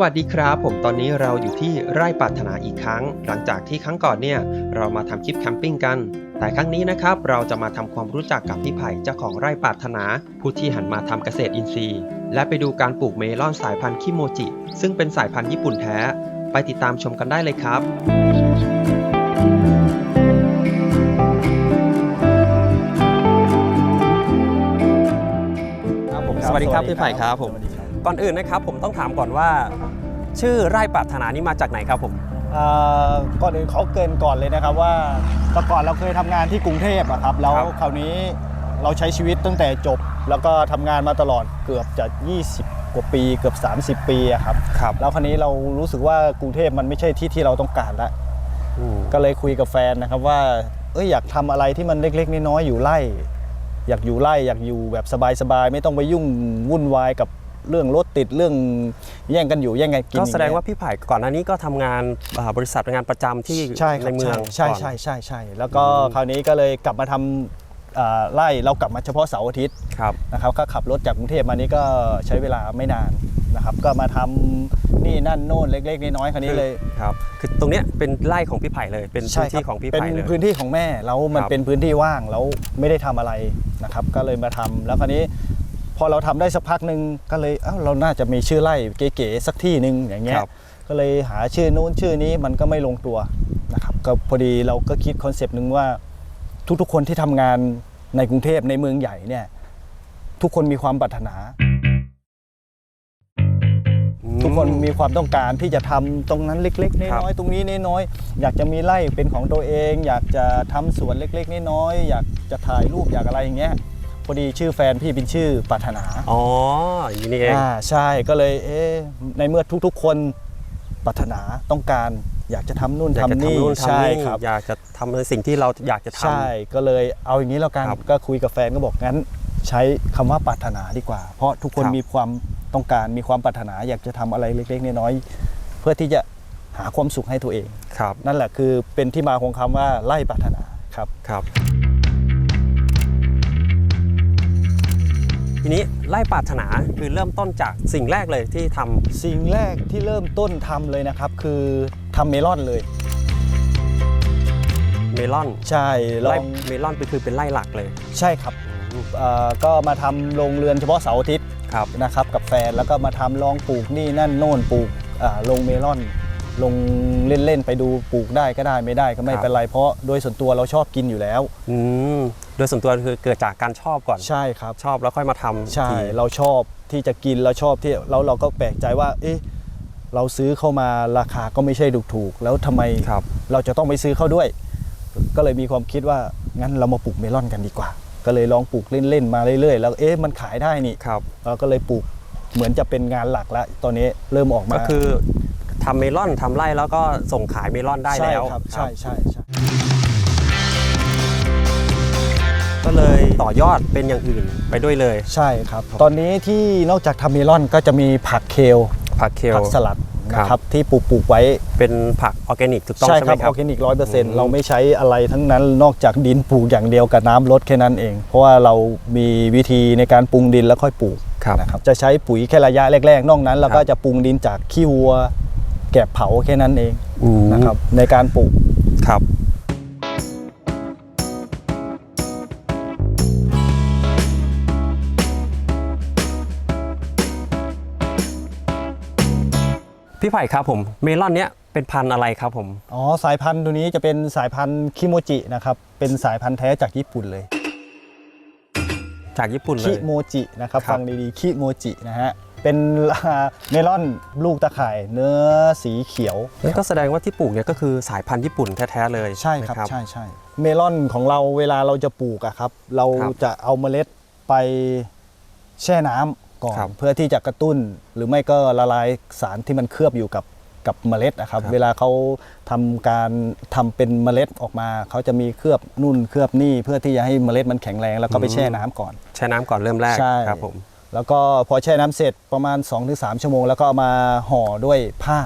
วัสดีครับ ผมตอนนี้เราอยู่ที่ไร่ปรารถนาอีกครั้ง หลังจากที่ครั้งก่อนเนี่ยเรามาทำคลิปแคมปิ้งกัน แต่ครั้งนี้นะครับเราจะมาทำความรู้จักกับพี่ไผ่เจ้าของไร่ปรารถนา ผู้ที่หันมาทำเกษตรอินทรีย์ และไปดูการปลูกเมลอนสายพันธุ์คิโมจิ ซึ่งเป็นสายพันธุ์ญี่ปุ่นแท้ ไปติดตามชมกันได้เลยครับครับผมสวัสดีครับพี่ไผ่ครับผมสวัสดีครับก่อนอื่นนะครับผมต้องถามก่อนว่า ชื่อไร่ปรารถนานี่มาจากไหนครับผมอ่าก่อนอื่นเขาเกรินก่อนเลยนะครับว่าแต่ก่อนเราเคยทำงานที่กรุงเทพอะครับแล้วครับคราวนี้เราใช้ชีวิตตั้งแต่จบ แล้วก็ทำงานมาตลอดเกือบจะ 20 กว่าปีเกือบ 30 ปีอะครับครับ แล้วคราวนี้เรารู้สึกว่ากรุงเทพมันไม่ใช่ที่ที่เราต้องการแล้วก็เลยคุยกับแฟนนะครับว่าเอ้ยอยากทำอะไรที่มันเล็ก ๆ น้อยๆอยู่ไร่ อยากอยู่ไร่อยากอยู่แบบสบายๆไม่ต้องไปยุ่งวุ่นวายกับ เรื่องรถติดเรื่องแย่งกันอยู่แย่งกันกินก็แสดงอย่เยว่าพี่ไผ่ก่อนหน้านี้ก็ทำงานอ่าบริษัทงานประจำที่ใช่คในรับเมืองใช่ก่อนใช่ใช่ใช่ใช่แล้วก็อืมคราวนี้ก็เลยกลับมาทำอ่าไล่เรากลับมาเฉพาะเสาร์อาทิตย์ครับนะครับก็ขับรถจากกรุงเทพมานี่ก็ใช้เวลาไม่นานนะครับ ก็มาทำนี่นั่นโน่นเล็กๆน้อยๆคราวนี้เลยครับคือตรงเนี้ยเป็นไร่ของพี่ไผ่เลย เป็นพื้นที่ของพี่เป็นไผ่เลยพื้นที่ของแม่แล้วมันครับเป็นพื้นที่ว่างแล้วไม่ได้ทำอะไรนะครับ ก็เลยมาทำแล้วคราวนี้ พอเราทำได้สักพักหนึ่งก็เลยเอ้าเราน่าจะมีชื่อไร่เก๋ๆสักที่หนึ่งอย่างเงี้ยครับก็เลยหาชื่อนู้นชื่อนี้มันก็ไม่ลงตัวนะครับก็พอดีเราก็คิดคอนเซปต์หนึ่งว่า ทุกๆคนที่ทำงานในกรุงเทพในเมืองใหญ่เนี่ยทุกคนมีความปรารถนา ทุกคนมีความต้องการที่จะทำตรงนั้นเล็กๆครับน้อยๆตรงนี้น้อยๆอยากจะมีไร่เป็นของตัวเอง อยากจะทำสวนเล็ก ๆ น้อยๆอยากจะถ่ายรูปอยากอะไรอย่างเงี้ย พอดีชื่อแฟนพี่เป็นชื่อปรารถนาอ๋ออย่างนี้นี่เองอ่าใช่ก็เลยเอ๊ะในเมื่อทุกๆ คนปรารถนาต้องการอยากจะทำนู่นอยากจะทำนี่ทำนู่นใช่ทำนี่ครับ อยากจะทำในสิ่งที่เราอยากจะทำใช่ก็เลยเอาอย่างนี้แล้วกันครับก็คุยกับแฟนก็บอกงั้น ใช้คำว่าปรารถนาดีกว่า เพราะทุกคนครับมีความต้องการมีความปรารถนาอยากจะทำอะไรเล็กๆน้อยๆเพื่อที่จะหาความสุขให้ตัวเองครับนั่นแหละคือเป็นที่มาของคำว่าไล่ปรารถนาครับ ครับ ทีนี้ไร่ปรารถนาคือเริ่มต้นจากสิ่งแรกเลยที่ทำสิ่งแรกที่เริ่มต้นทำเลยนะครับ คือทำเมลอนเลย เมลอนใช่ลอไร่งเมลอนก็คือเป็นไร่หลักเลยใช่ครับเอ่อก็มาทำโรงเรือนเฉพาะเสาร์อาทิตย์ ครับ นะครับกับแฟนแล้วก็มาทำลองปลูกนี่นั่นโน่นปลูกอ่าลงเมลอน ลงเล่นๆไปดูปลูกได้ก็ได้ไม่ได้ก็ไม่ครับ เป็นไรเพราะโดยส่วนตัวเราชอบกินอยู่แล้ว อืม โดยส่วนตัวคือเกิดจากการชอบก่อน ใช่ครับ ชอบแล้วค่อยมาทำใช่ ทีเราชอบที่จะกินเราชอบที่แล้วเราก็แปลกใจว่า เอ๊ะเราซื้อเข้ามาราคาก็ไม่ใช่ถูกๆแล้วทำไมครับ เราจะต้องไปซื้อเข้าด้วย ก็เลยมีความคิดว่างั้นเรามาปลูกเมลอนกันดีกว่า ก็เลยลองปลูกเล่นๆมาเรื่อยๆ แล้วเอ๊ะมันขายได้นี่ครับ เราก็เลยปลูกเหมือนจะเป็นงานหลักแล้วตอนนี้เริ่มออกมาก็คือทำเมลอนทำไร่แล้วก็ส่งขายเมลอนได้แล้วใช่ครับครัใช่บใช่ใช่ ก็เลยต่อยอดเป็นอย่างอื่นไปด้วยเลย ใช่ครับ ตอนนี้ที่นอกจากทำเมลอนก็จะมีผักเคลผักเคลผักสลัดครับนะครับที่ปลูกปลูกไว้เป็นผักออร์แกนิกถูกต้องใช่ใช่ไหคมรับคอรัอบร์แกนิกร้อยเปอร์เซ็นอืต์มเราไม่ใช้อะไรทั้งนั้นนอกจากดินปลูกอย่างเดียวกับน้ำลดแค่นั้นเอง เพราะว่าเรามีวิธีในการปรุงดินแล้วค่อยปลูกครับนะครับจะใช้ปุ๋ยแค่ระยะแรกๆ นอกนั้นเราครับก็จะปรุงดินจากขี้วัว แกบเผาแค่นั้นเองอืมนะครับในการปลูกครับ พี่ไผ่ครับผมเมลอนเนี้ยเป็นพันธุ์อะไรครับผม อ๋อสายพันธุ์ตัวนี้จะเป็นสายพันธุ์คิโมจินะครับเป็นสายพันธุ์แท้จากญี่ปุ่นเลยจากญี่ปุ่นเลคิย โมจินะครับครับ ฟังดีๆคิโมจินะฮะเป็นเมลอนลูกตะข่ายเนื้อสีเขียว นั่นก็แสดงว่าที่ปลูกเนี่ยก็คือสายพันธุ์ญี่ปุ่นแท้ๆเลยใช่ครับนะ ใช่ใช่เมลอนของเราเวลาเราจะปลูกอะครับ เราครับ จะเอาเมล็ดไปแช่น้ำ ก่อนครับเพื่อที่จะกระตุ้นหรือไม่ก็ละลายสารที่มันเคลือบอยู่กับกับเมล็ดนะครับครับเวลาเขาทำการทำเป็นเมล็ดออกมา เขาจะมีเคลือบนุ่นเคลือบนี่ เพื่อที่จะให้เมล็ดมันแข็งแรง แล้วก็ไปแช่น้ำก่อน แช่น้ำก่อนเริ่มแรกใช่ครับผมแล้วก็พอแช่น้ำเสร็จประมาณ 2-3 ชั่วโมง แล้วก็เอามาห่อด้วยผ้า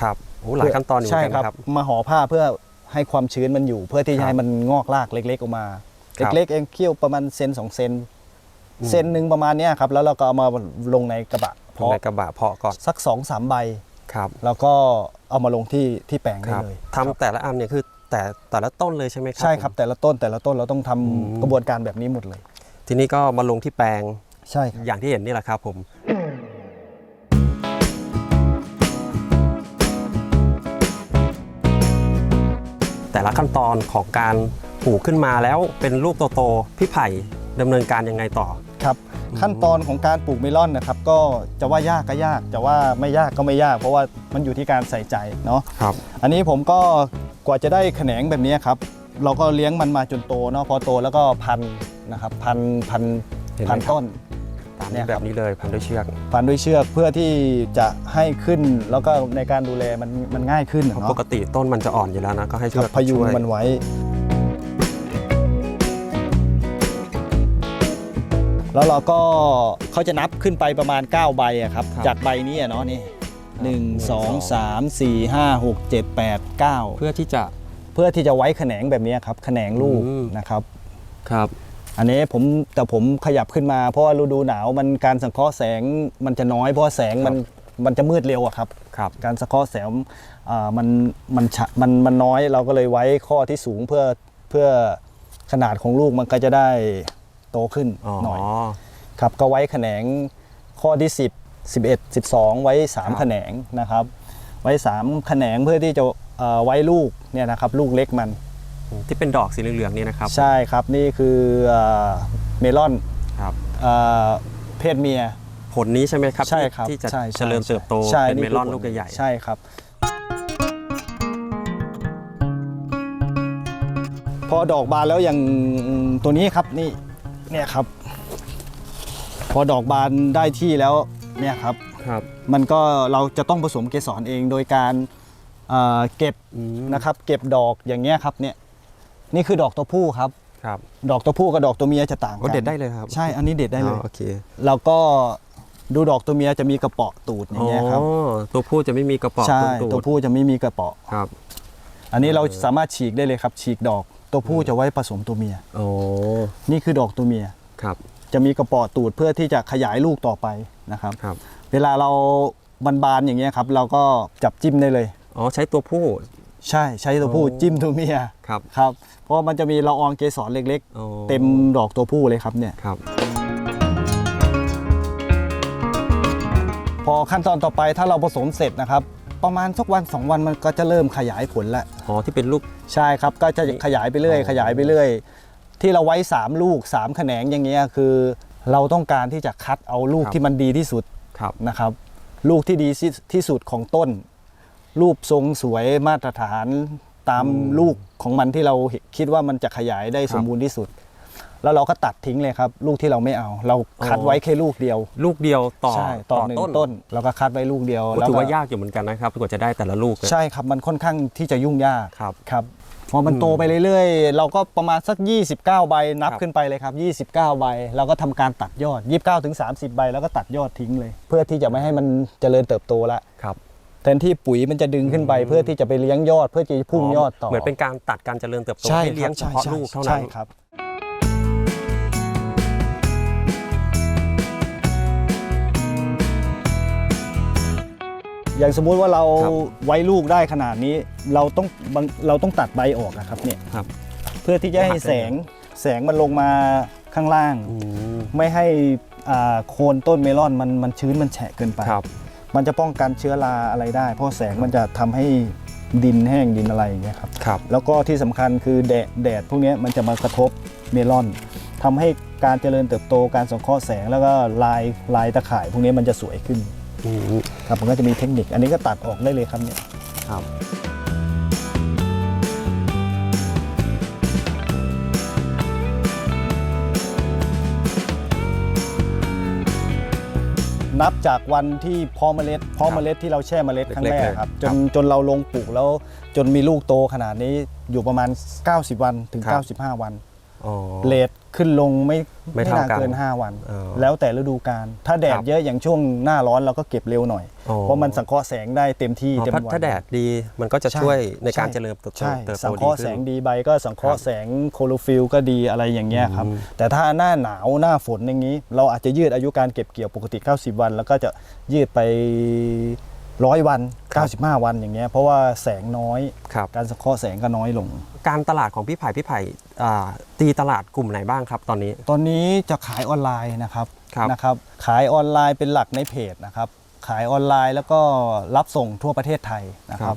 ครับโอ้หลายขั้นตอนอยู่เหมืใช่อนกันครับนะครับ มาห่อผ้าเพื่อให้ความชื้นมันอยู่ เพื่อที่ครัจะบให้มันงอกรากเล็ก ๆ ออกมาครับเล็กๆเองเคี่ยวประมาณเซนสองเซนอืม เซนหนึ่งประมาณเนี้ยครับแล้วเราก็เอามาลงในกระบะเพาะในกระบะเพาะก่อนสัก2อสามใบครับ แล้วก็เอามาลงที่ที่แปลงคได้รับเลยทำแต่ละอันเนี่ยคือแต่แต่ละต้นเลยใช่ไหมครัใช่ครับแต่ละต้นแต่ละต้นเราต้องทำอืมกระบวนการแบบนี้หมดเลย ทีนี้ก็มาลงที่แปลงใช่ครับอย่างที่เห็นนี่แหละครับผมแต่ละขั้นตอนของการปลูกขึ้นมาแล้วเป็นลูกโตๆพี่ไผ่ดำเนินการยังไงต่อครับ ขั้นตอนของการปลูกเมลอนนะครับก็จะว่ายากก็ยากจะว่าไม่ยากก็ไม่ยาก เพราะว่ามันอยู่ที่การใส่ใจเนาะครับ อันนี้ผมก็กว่าจะได้แขนงแบบนี้ครับ เราก็เลี้ยงมันมาจนโตเนาะพอโตแล้วก็พันนะครับพันพันเห็นไหมพันครับต้นตามเนี่นี้ยครับแบบนี้เลยพันด้วยเชือกพันด้วยเชือกเพื่อที่จะให้ขึ้นแล้วก็ในการดูแลมันมันง่ายขึ้นเพราะเนาะปกติต้นมันจะอ่อนอยู่แล้วนะก็ให้คเชืรัอบกพยุงช่วยมันไว้ แล้วเราก็เขาจะนับขึ้นไปประมาณ 9 ใบอะครับครับจากใบนี้อะเนาะนี่หนึ่ง1สอง2 3 4 5 6 7 8 9เพื่อที่จะเพื่อที่จะไว้แขนงแบบนี้ครับแขนงลูกอืม นะครับ ครับ อันนี้ผมแต่ผมขยับขึ้นมาเพราะว่าฤดูหนาวมันการสังเคราะห์แสงมันจะน้อยเพราะว่าแสงมันมันจะมืดเร็วอะครับ ครับ การสังเคราะห์แสงอ่ามันมันฉะมันมันน้อยเราก็เลยไว้ข้อที่สูงเพื่อเพื่อขนาดของลูกมันก็จะได้ โตขึ้นอ๋อหน่อยครับก็ไว้แขนงข้อที่ 10 11 12 ไว้ครับ3แขนงนะครับ ไว้ 3 แขนงเพื่อที่จะเอ่อไว้ลูกเนี่ยนะครับลูกเล็กมัน ที่เป็นดอกสีเหลืองๆนี่นะครับ ใช่ครับนี่คือเอ่อเมลอนครับเอ่อเพศเมียผลนี้ใช่ไหมครับใช่ครับที่จะใช่ใช่เจริญเติบโตใช่เป็นเมลอนคืลูกใหญ่ๆใช่ครับ พอดอกบานแล้วอย่างตัวนี้ครับนี่ เนี่ยครับ พอดอกบานได้ที่แล้วเนี่ยครับ ครับ มันก็เราจะต้องผสมเกสรเองโดยการเอ่อเก็บอืม นะครับ เก็บดอกอย่างเงี้ยครับเนี่ยนี่คือดอกตัวผู้ครับ ครับดอกตัวผู้กับดอกตัวเมียจะต่างก็กันเด็ดได้เลยครับใช่อันนี้เด็ดได้เลยอ๋อโอเคแล้วก็ดูดอกตัวเมียจะมีกระเปาะตูดอย่างเงี้ยครับอ๋อตัวผู้จะไม่มีกระเป๋องใช่ตรงตัวผู้จะไม่มีกระเปาะ ครับ อันนี้เราสามารถฉีกได้เลยครับ ฉีกดอก ตัวผู้จะไว้ผสมตัวเมีย โอ้นี่คือดอกตัวเมีย ครับจะมีกระเปาะตูดเพื่อที่จะขยายลูกต่อไปนะครับ ครับ เวลาเราบานๆอย่างเงี้ยครับ เราก็จับจิ้มได้เลย อ๋อใช้ตัวผู้ ใช่ใช้ตัวผู้โอ้จิ้มตัวเมียครับ ครับ เพราะว่ามันจะมีละอองเกสรเล็กโอ้ ๆ เต็มดอกตัวผู้เลยครับเนี่ย ครับ พอขั้นตอนต่อไปถ้าเราผสมเสร็จนะครับ ประมาณสักวันสองวันมันก็จะเริ่มขยายผลแล้วอ๋อที่เป็นลูก ใช่ครับก็จะขยายไปเรื่อยอ๋อขยายไปเรื่อย ที่เราไว้ 3 ลูก3แขนงอย่างเงี้ยคือ เราต้องการที่จะคัดเอาลูกที่มันดีที่สุดครับ นะครับ ลูกที่ดีที่ที่สุดของต้น รูปทรงสวยมาตรฐานตามลูกของมันที่เราคิดว่ามันจะขยายได้สมบูรณ์ที่สุด แล้วเราก็ตัดทิ้งเลยครับ ลูกที่เราไม่เอา เราคัดไว้แค่ลูกเดียว ลูกเดียวต่อใช่ต่อหนึ่งต้นเราก็คัดไว้ลูกเดียวโอ้แล้วถือก็ว่ายากอยู่เหมือนกันนะครับกว่าจะได้แต่ละลูกเนี่ยใช่ครับมันค่อนข้างที่จะยุ่งยากครับครับพอมันอืมโตไปเรื่อยๆ เราก็ประมาณสัก 29 ใบนับครับขึ้นไปเลยครับ 29 ใบเราก็ทำการตัดยอด 29ถึง30 ใบแล้วก็ตัดยอดทิ้งเลย เพื่อที่จะไม่ให้มันเจริญเติบโตละครับแทนที่ปุ๋ยมันจะดึงขึ้นไปเพื่อที่จะไปเลี้ยงยอด เพื่อจะพุ่งยอดต่อเหมือนเป็นการตัดการเจริญเติบโตใช่ให้คเลี้ยรังบเฉใช่พาะใช่ลูกเท่าใช่นั้นครับ อย่างสมมุติว่าเราครับ ไว้ลูกได้ขนาดนี้เราต้องบางเราต้องตัดใบออกนะครับเนี่ยครับ เพื่อที่จะให้หักได้ แสงแสงมันลงมาข้างล่าง อืมไม่ให้อ่าโคนต้นเมลอนมันมันชื้นมันแฉะเกินไป ครับ มันจะป้องกันเชื้อราอะไรได้ เพราะแสงมันจะทำให้ดินแห้งดินอะไรอย่างเงี้ยครับ ครับ แล้วก็ที่สำคัญคือแดดแดดพวกเนี้ยมันจะมากระทบเมลอนทำให้การเจริญเติบโตการสังเคราะห์แสงแล้วก็ลายลายตะข่าย พวกนี้มันจะสวยขึ้นอืม ครับมันก็จะมีเทคนิค อันนี้ก็ตัดออกได้เลยครับเนี่ยครับนับจากวันที่เพาะเมล็ดเพาะเมล็ดที่เราแช่เมล็ดครั้งแรกเล็กๆเลยครับจครันบจนเราลงปลูกแล้วจนมีลูกโตขนาดนี้อยู่ประมาณ 90 วันถึงครับ95 วัน อ๋อ เลทขึ้นลงไม่ไม่เท่ากันเกิน 5 วันอ๋อแล้วแต่ฤดูกาลถ้าแดคดรับเยอะอย่างช่วงหน้าร้อนเราก็เก็บเร็วหน่อย อ๋อ เพราะมันสังเคราะห์แสงได้เต็มที่อ๋อเต็มถ้าวัน ถ้าแดดดีมันก็จะใช่ช่วยในการใช่เจริญเติบโตใช่เติบสัโตงเคดีราะห์ขึ้แสนงดีใบก็สังเคราะห์แสงโคโรฟิลก็ดีอะไรอย่างเงี้ยครับอืมแต่ถ้าหน้าหนาวหน้าฝนอย่างนี้ เราอาจจะยืดอายุการเก็บเกี่ยวปกติ 90 วัน แล้วก็จะยืดไปร้อยวัน 95 วันอย่างเงี้ยเพราะว่าแสงน้อย ครับ การสังเคราะห์แสงก็น้อยลง การตลาดของพี่ไผ่พี่ไผ่อ่าตีตลาดกลุ่มไหนบ้างครับ ตอนนี้ ตอนนี้จะขายออนไลน์นะครับครับ นะครับ ขายออนไลน์เป็นหลักในเพจนะครับ ขายออนไลน์แล้วก็รับส่งทั่วประเทศไทยนะครับ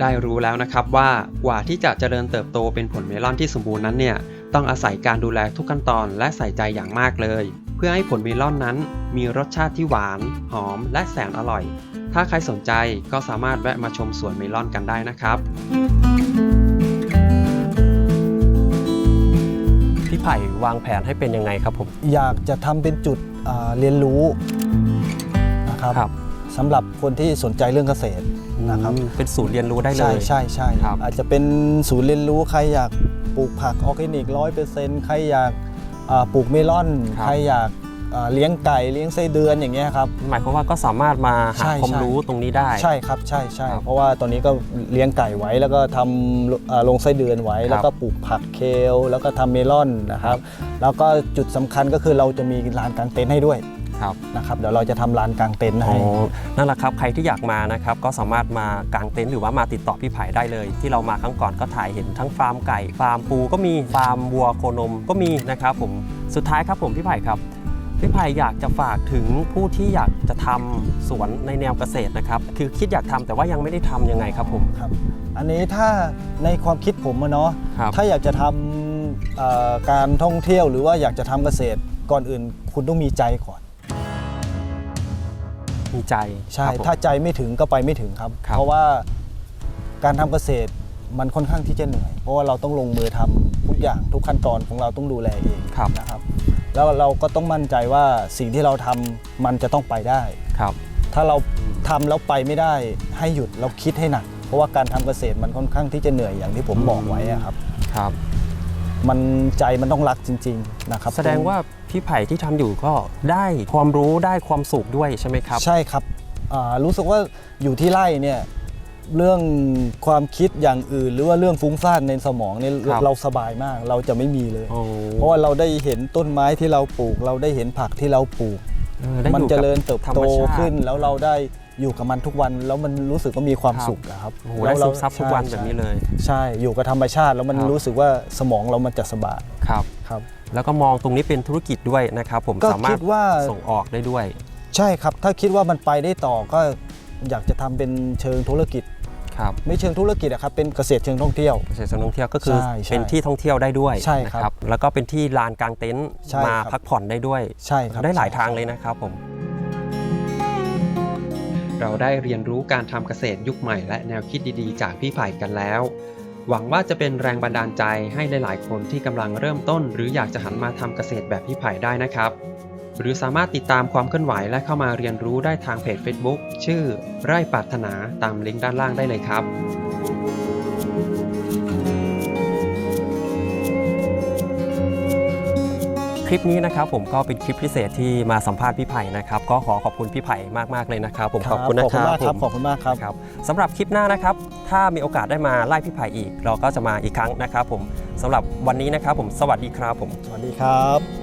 ได้รู้แล้วนะครับว่ากว่าที่จะเจริญเติบโตเป็นผลเมลอนที่สมบูรณ์นั้นเนี่ยต้องอาศัยการดูแลทุกขั้นตอนและใส่ใจอย่างมากเลย เพื่อให้ผลเมลอนนั้น มีรสชาติที่หวาน หอม และแสนอร่อย ถ้าใครสนใจก็สามารถแวะมาชมสวนเมลอนกันได้นะครับ ไผ่วางแผนให้เป็นยังไงครับผม อยากจะทำเป็นจุดอ่าเรียนรู้นะครับครับ สำหรับคนที่สนใจเรื่องเกษตรนะครับอืมเป็นศูนย์เรียนรู้ได้เลใช่ย ใช่ใช่ครับ อาจจะเป็นศูนย์เรียนรู้ใครอยากปลูกผักออร์แกนิกร้อยเปอร์เซ็นต์ใครอยากอ่าปลูกเมลอน ใครอยากอ่า เลี้ยงไก่เลี้ยงไส้เดือนอย่างเงี้ยครับหมายความว่าก็สามารถมาหาใช่ความใช่รู้ตรงนี้ได้ใช่ครับใช่ใช่ครับเพราะว่าตอนนี้ก็เลี้ยงไก่ไว้แล้วก็ทำอ่าลงไส้เดือนไว้ครับแล้วก็ปลูกผักเคลแล้วก็ทำเมลอนนะครับ แล้วก็จุดสำคัญก็คือเราจะมีลานกางเต็นท์ให้ด้วยครับนะครับเดี๋ยวเราจะทำลานกางเต็นท์อ๋ให้อนั่นแหละครับใครที่อยากมานะครับก็สามารถมากางเต็นท์หรือว่ามาติดต่อพี่ไผ่ได้เลย ที่เรามาครั้งก่อนก็ถ่ายเห็นทั้งฟาร์มไก่ ฟาร์มปูก็มีฟาร์มวัวโคนมก็มีนะครับผมสุดท้ายครับผมพี่ไผ่ครับ พี่ไผ่อยากจะฝากถึงผู้ที่อยากจะทำสวนในแนวเกษตรนะครับ คือคิดอยากทำแต่ว่ายังไม่ได้ทำยังไงครับผมครับ อันนี้ถ้าในความคิดผมอะเนาะครับถ้าอยากจะทำเอ่อการท่องเที่ยวหรือว่าอยากจะทำเกษตรก่อนอื่น คุณต้องมีใจก่อน มีใจใช่ครับผมถ้าใจไม่ถึงก็ไปไม่ถึงครับครับเพราะว่าการทำเกษตรมันค่อนข้างที่จะเหนื่อย เพราะว่าเราต้องลงมือทำทุกอย่างทุกขั้นตอนของเราต้องดูแลเองครับนะครับ แล้วเราก็ต้องมั่นใจว่าสิ่งที่เราทำมันจะต้องไปได้ ครับ ถ้าเราทำแล้วไปไม่ได้ให้หยุดเราคิดให้หนัก เพราะว่าการทำเกษตรมันค่อนข้างที่จะเหนื่อยอย่างที่ผมบอกไว้อะครับ ครับ มันใจมันต้องรักจริง ๆนะครับ แสดงว่าพี่ไผ่ที่ทำอยู่ก็ได้ความรู้ได้ความสุขด้วยใช่ไหมครับ ใช่ครับอ่ารู้สึกว่าอยู่ที่ไร่เนี่ย เรื่องความคิดอย่างอื่น หรือว่าเรื่องฟุ้งซ่านในสมองเนี่ยครับ เราสบายมาก เราจะไม่มีเลย โอ้เพราะว่าเราได้เห็นต้นไม้ที่เราปลูก เราได้เห็นผักที่เราปลูกเออได้มันอยู่เจกับริญเติบธรรโตมชาติ ขึ้น แล้วเราได้อยู่กับมันทุกวัน แล้วมันรู้สึกว่ามีความครับ สุขอะครับโอ้โหแล้ได้วเราซึมซับทุกวันใช่แบบนี้เลย ใช่อยู่กับธรรมชาติแล้วมันครับ รู้สึกว่าสมองเรามันจะสบายครับ ครับ แล้วก็มองตรงนี้เป็นธุรกิจด้วยนะครับผมก็สามารคิถดว่า ส่งออกได้ด้วย ใช่ครับ ถ้าคิดว่ามันไปได้ต่อก็อยากจะทำเป็นเชิงธุรกิจ ครับไม่เชิงธุรกิจอะครับเป็นเกษตรเชิงท่องเที่ยว เกษตรท่องเที่ยวก็คือใช่ใช่เป็นที่ท่องเที่ยวได้ด้วยใช่ครับนะแล้วก็เป็นที่ลานกลางเต็นท์ใช่มาครับ พักผ่อนได้ด้วย ใช่ครับ ได้หลายใช่ทางเลยนะครับผม เราได้เรียนรู้การทำเกษตรยุคใหม่และแนวคิดดีๆ จากพี่ไผ่กันแล้ว หวังว่าจะเป็นแรงบันดาลใจให้หลายๆ คนที่กำลังเริ่มต้น หรืออยากจะหันมาทำเกษตรแบบพี่ไผ่ได้นะครับ หรือสามารถติดตามความเคลื่อนไหวและเข้ามาเรียนรู้ได้ทางเพจ Facebook ชื่อ ไร่ปรารถนาตามลิงก์ด้านล่างได้เลยครับคลิปนี้นะครับผมก็เป็นคลิปพิเศษที่มาสัมภาษณ์พี่ไผ่นะครับก็ขอขอบคุณพี่ไผ่มากๆเลยนะครับ ผมขอบคุณนะขอบคคุณรับมากครับผมขอบคุณมากครับครับสำหรับคลิปหน้านะครับ ถ้ามีโอกาสได้มาไล่พี่ไผ่อีก เราก็จะมาอีกครั้งนะครับ ผมสำหรับวันนี้นะครับ ผมสวัสดีครับผมสวัสดีครับ